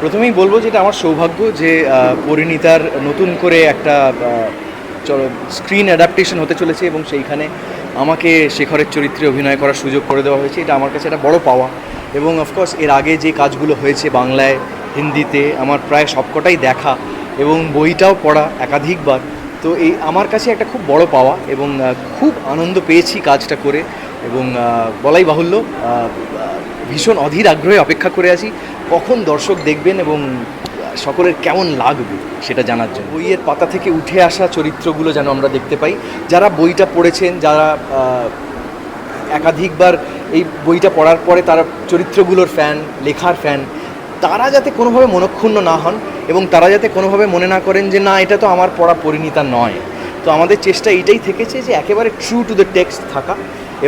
প্রথমেই বলব যেটা আমার সৌভাগ্য যে পরিণীতার নতুন করে একটা স্ক্রিন অ্যাডাপ্টেশন হতে চলেছে এবং সেইখানে আমাকে শেখরের চরিত্রে অভিনয় করার সুযোগ করে দেওয়া হয়েছে। এটা আমার কাছে একটা বড় পাওয়া। এবং অফকোর্স এর আগে যে কাজগুলো হয়েছে বাংলায়, হিন্দিতে, আমার প্রায় সবকটাই দেখা এবং বইটাও পড়া একাধিকবার। তো এই আমার কাছে একটা খুব বড় পাওয়া এবং খুব আনন্দ পেয়েছি কাজটা করে এবং বলাই বাহুল্য ভীষণ অধীর আগ্রহে অপেক্ষা করে আছি। কখন দর্শক দেখবেন এবং সকলের কেমন লাগবে সেটা জানার জন্য। বইয়ের পাতা থেকে উঠে আসা চরিত্রগুলো যেন আমরা দেখতে পাই। যারা বইটা পড়েছেন, যারা একাধিকবার এই বইটা পড়ার পরে তারা চরিত্রগুলোর ফ্যান লেখার ফ্যান তারা যাতে কোনোভাবে মনক্ষুণ্ণ না হন এবং তারা যাতে কোনোভাবে মনে না করেন যে, না, এটা তো আমার পড়া পরিণীতা নয়। তো আমাদের চেষ্টা এইটাই থেকেছে যে, একেবারে ট্রু টু দ্য টেক্সট থাকা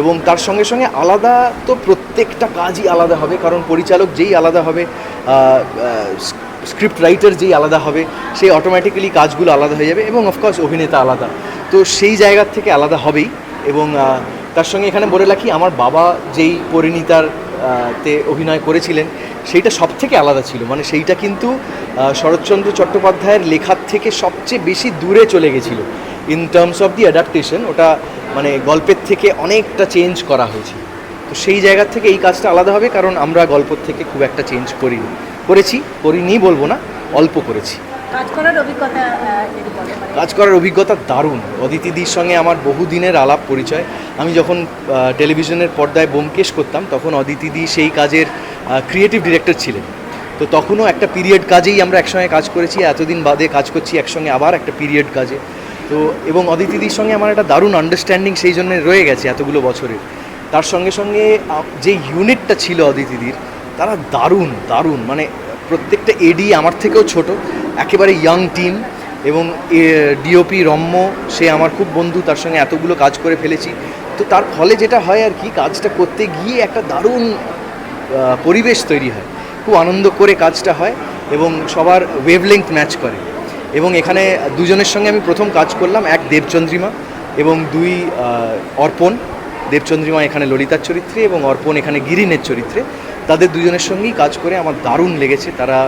এবং তার সঙ্গে সঙ্গে আলাদা তো প্রত্যেকটা কাজই আলাদা হবে। কারণ পরিচালক যেই আলাদা হবে স্ক্রিপ্ট রাইটার যেই আলাদা হবে সেই অটোমেটিক্যালি কাজগুলো আলাদা হয়ে যাবে এবং অফকোর্স অভিনেতা আলাদা। তো সেই জায়গার থেকে আলাদা হবেই এবং তার সঙ্গে এখানে বলে রাখি, আমার বাবা যেই পরিণীতার তে অভিনয় করেছিলেন সেইটা সব থেকে আলাদা ছিল। মানে সেইটা কিন্তু শরৎচন্দ্র চট্টোপাধ্যায়ের লেখার থেকে সবচেয়ে বেশি দূরে চলে গেছিল। In terms of the adaptation ওটা মানে গল্পের থেকে অনেকটা চেঞ্জ করা হয়েছে। তো সেই জায়গা থেকে এই কাজটা আলাদা হবে কারণ আমরা গল্পর থেকে খুব একটা চেঞ্জ করিনি। করেছি করিনি বলব না অল্প করেছি। কাজ করার অভিজ্ঞতা মানে কাজ করার অভিজ্ঞতা দারুণ। অদিতিদির সঙ্গে আমার বহুদিনের আলাপ পরিচয়। আমি যখন টেলিভিশনের পর্দায় বোমকেশ করতাম, তখন অদিতিদি সেই কাজের ক্রিয়েটিভ ডিরেক্টর ছিলেন। তো তখনও একটা পিরিয়ড কাজেই আমরা একসঙ্গে কাজ করেছি, এতদিন বাদে কাজ করছি একসঙ্গে আবার একটা পিরিয়ড কাজে। তো, এবং অদিতিদির সঙ্গে আমার একটা দারুণ আন্ডারস্ট্যান্ডিং সেই জন্য রয়ে গেছে এতগুলো বছরের। তার সঙ্গে সঙ্গে যে ইউনিটটা ছিল অদিতিদির তারা দারুণ দারুণ। মানে প্রত্যেকটা এডি আমার থেকেও ছোট, একেবারে ইয়াং টিম এবং ডিওপি রম্য, সে আমার খুব বন্ধু, তার সঙ্গে এতগুলো কাজ করে ফেলেছি। তো তার ফলে যেটা হয় আর কি, কাজটা করতে গিয়ে একটা দারুণ পরিবেশ তৈরি হয়। খুব আনন্দ করে কাজটা হয় এবং সবার ওয়েভলেংথ ম্যাচ করে। এবং এখানে দুজনের সঙ্গে আমি প্রথম কাজ করলাম, এক দেবচন্দ্রিমা এবং দুই অর্পণ। দেবচন্দ্রিমা এখানে ললিতার চরিত্রে এবং অর্পণ এখানে গিরিনের চরিত্রে। তাদের দুজনের সঙ্গেই কাজ করে আমার দারুণ লেগেছে। তারা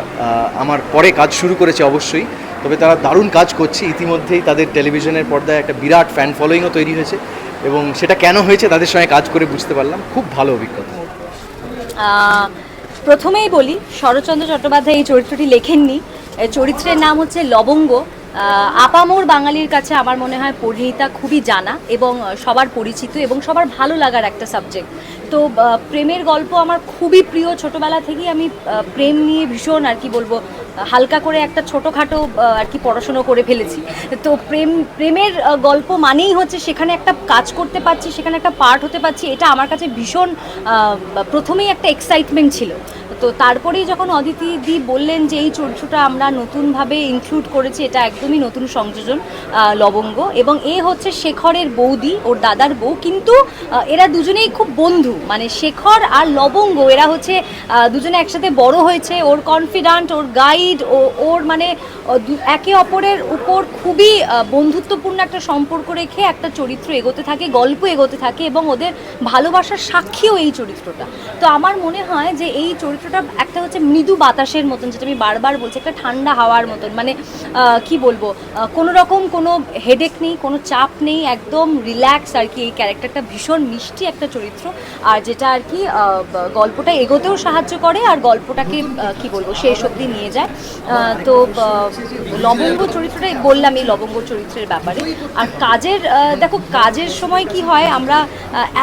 আমার পরে কাজ শুরু করেছে অবশ্যই, তবে তারা দারুণ কাজ করছে। ইতিমধ্যেই তাদের টেলিভিশনের পর্দায় একটা বিরাট ফ্যান ফলোয়িংও তৈরি হয়েছে। এবং সেটা কেন হয়েছে তাদের সঙ্গে কাজ করে বুঝতে পারলাম। খুব ভালো অভিজ্ঞতা। প্রথমেই বলি, শরৎচন্দ্র চট্টোপাধ্যায় এই চরিত্রটি লেখেননি। চরিত্রের নাম হচ্ছে লবঙ্গ। আপামোর বাঙালির কাছে আমার মনে হয় পরিণীতা খুবই জানা এবং সবার পরিচিত এবং সবার ভালো লাগার একটা সাবজেক্ট তো প্রেমের গল্প আমার খুবই প্রিয়। ছোটবেলা থেকেই আমি প্রেম নিয়ে ভীষণ আর কি বলব, হালকা করে একটা ছোটোখাটো আর কি পড়াশুনো করে ফেলেছি। তো প্রেম, প্রেমের গল্প মানেই হচ্ছে সেখানে একটা কাজ করতে পারছি, সেখানে একটা পার্ট হতে পারছি। এটা আমার কাছে ভীষণ প্রথমেই একটা এক্সাইটমেন্ট ছিল। তো তারপরেই যখন অদিতি দি বললেন যে এই চরিত্রটা আমরা নতুনভাবে ইনক্লুড করেছি, এটা একদমই নতুন সংযোজন লবঙ্গ এবং এ হচ্ছে শেখরের বৌদি, ওর দাদার বউ। কিন্তু এরা দুজনেই খুব বন্ধু। মানে শেখর আর লবঙ্গ, এরা হচ্ছে দুজনে একসাথে বড় হয়েছে। ওর কনফিডেন্ট ওর গাইড ও, ওর মানে একে অপরের উপর খুবই বন্ধুত্বপূর্ণ একটা সম্পর্ক রেখে একটা চরিত্র এগোতে থাকে, গল্প এগোতে থাকে এবং ওদের ভালোবাসার সাক্ষীও এই চরিত্রটা। তো আমার মনে হয় যে এই চরিত্রটা একটা হচ্ছে মৃদু বাতাসের মতন, যেটা আমি বারবার বলছি, একটা ঠান্ডা হাওয়ার মতন। মানে কি বলব? কোনো রকম কোনো হেডেক নেই, কোনো চাপ নেই, একদম রিল্যাক্স আর কি। এই ক্যারেক্টারটা ভীষণ মিষ্টি একটা চরিত্র। আর যেটা আর কি গল্পটা এগোতেও সাহায্য করে আর গল্পটাকে কি বলব, শেষ অবধি নিয়ে যায়। তো লবঙ্গ চরিত্রটাই বললাম এই লবঙ্গ চরিত্রের ব্যাপারে। আর কাজের দেখো, কাজের সময় কি হয়, আমরা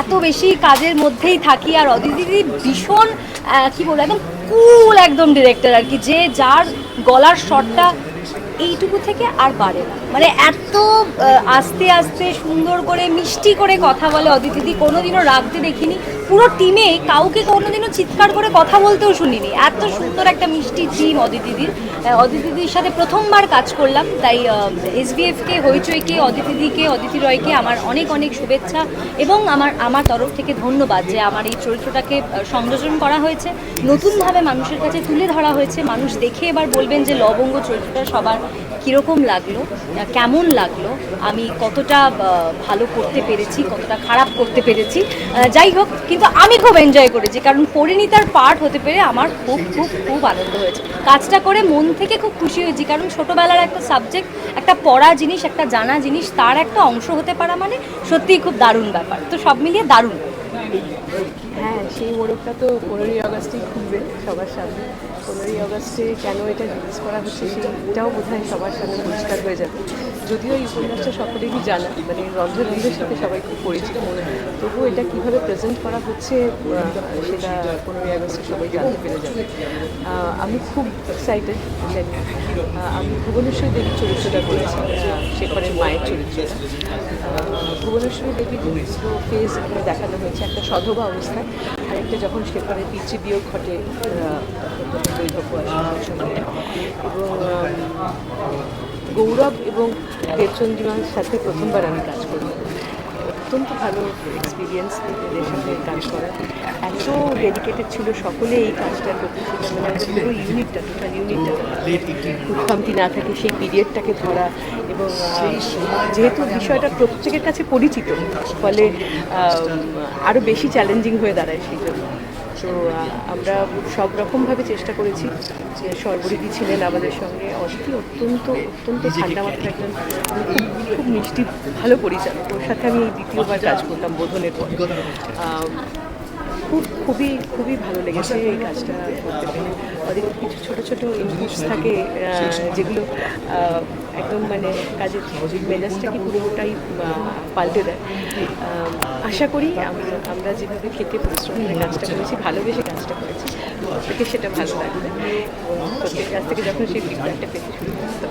এত বেশি কাজের মধ্যেই থাকি আর অদিতি ভীষণ কি বলব কুল একদম ডিরেক্টর আর কি, যে যার গলার শটটা এইটুকু থেকে আর পারে না। মানে এত আস্তে আস্তে সুন্দর করে, মিষ্টি করে কথা বলে অদিতিদি কোনোদিনও রাখতে দেখিনি। পুরো টিমে কাউকে কোনোদিনও চিৎকার করে কথা বলতেও শুনিনি। এত সুন্দর একটা মিষ্টি টিম অদিতিদির অদিতিদির সাথে প্রথমবার কাজ করলাম, তাই এসবিএফকে হইচইকে অদিতিদিকে অদিতি রয়কে আমার অনেক অনেক শুভেচ্ছা এবং আমার আমার তরফ থেকে ধন্যবাদ যে আমার এই চরিত্রটাকে সংযোজন করা হয়েছে। নতুনভাবে মানুষের কাছে তুলে ধরা হয়েছে। মানুষ দেখে এবার বলবেন যে লবঙ্গ চরিত্রটা সবার কীরকম লাগল কেমন লাগল, আমি কতটা ভালো করতে পেরেছি, কতটা খারাপ করতে পেরেছি। যাই হোক কিন্তু আমি খুব এনজয় করেছি, কারণ পরিণীতার পার্ট হতে পেরে আমার খুব খুব খুব আনন্দ হয়েছে। কাজটা করে মন থেকে খুব খুশি হয়েছি, কারণ ছোটোবেলার একটা সাবজেক্ট একটা পড়া জিনিস, একটা জানা জিনিস, তার একটা অংশ হতে পারা মানে সত্যিই খুব দারুণ ব্যাপার। তো সব মিলিয়ে দারুণ। হ্যাঁ সেই মোড়কটা তো পনেরোই আগস্টেই খুলবে সবার সামনে। পনেরোই আগস্টে কেন এটা রিলিজ করা হচ্ছে, সেইটাও বোধ হয় সবার সামনে পরিষ্কার হয়ে যাবে। যদিও এই উপন্যাসটা সকলেরই জানা মানে রন্ধনবীরের সাথে সবাই খুব পরিচিত। মনে হয় তবুও এটা কীভাবে প্রেজেন্ট করা হচ্ছে সেটা পনেরোই আগস্টে সবাই জানতে পেরে যাবে। আমি খুব এক্সাইটেড আমি ভুবনেশ্বরী দেবীর চরিত্রটা করেছি, শেখরের মায়ের চরিত্রটা। ভুবনেশ্বরী দেবীর দুটো ফেজ এখানে দেখানো হয়েছে একটা সধবা অবস্থায়, আর একটা যখন শেখরের পিতৃ বিয়োগ ঘটে এবং গৌরব এবং দেবচন্দ্রিমার সাথে প্রথমবার আমি কাজ করব অত্যন্ত ভালো এক্সপিরিয়েন্স এদের সাথে কাজ করা। এত ডেডিকেটেড ছিল সকলে এই কাজটার প্রতি। সেটা মানে পুরো ইউনিটটা টোটাল ইউনিটটা খুঁতখামতি না থাকে সেই পিরিয়ডটাকে ধরা এবং যেহেতু বিষয়টা প্রত্যেকের কাছে পরিচিত, ফলে আরও বেশি চ্যালেঞ্জিং হয়ে দাঁড়ায় সেই জন্য। তো আমরা সব রকমভাবে চেষ্টা করেছি যে সর্বরিদি ছিলেন আমাদের সঙ্গে। অতি অত্যন্ত অত্যন্ত ঠান্ডা মাথা একজন খুব মিষ্টি ভালো পরিচালক। ওর সাথে আমি এই দ্বিতীয়বার কাজ করতাম বোধনের পর। খুব খুবই খুবই ভালো লেগেছে এই কাজটা করতে পেরে। ওদের কিছু ছোটো ছোটো ইনপুটস থাকে যেগুলো একদম মানে কাজের মেজাজটাকে পুরোটাই পাল্টে দেয়। আশা করি আমরা যেভাবে খেটে পরিশ্রম করে কাজটা করেছি ভালোবেসে কাজটা করেছি প্রত্যেকের সেটা ভালো লাগবে। প্রত্যেকের কাছ থেকে যখন সেই ফিডব্যাকটা পেতে শুরু করতে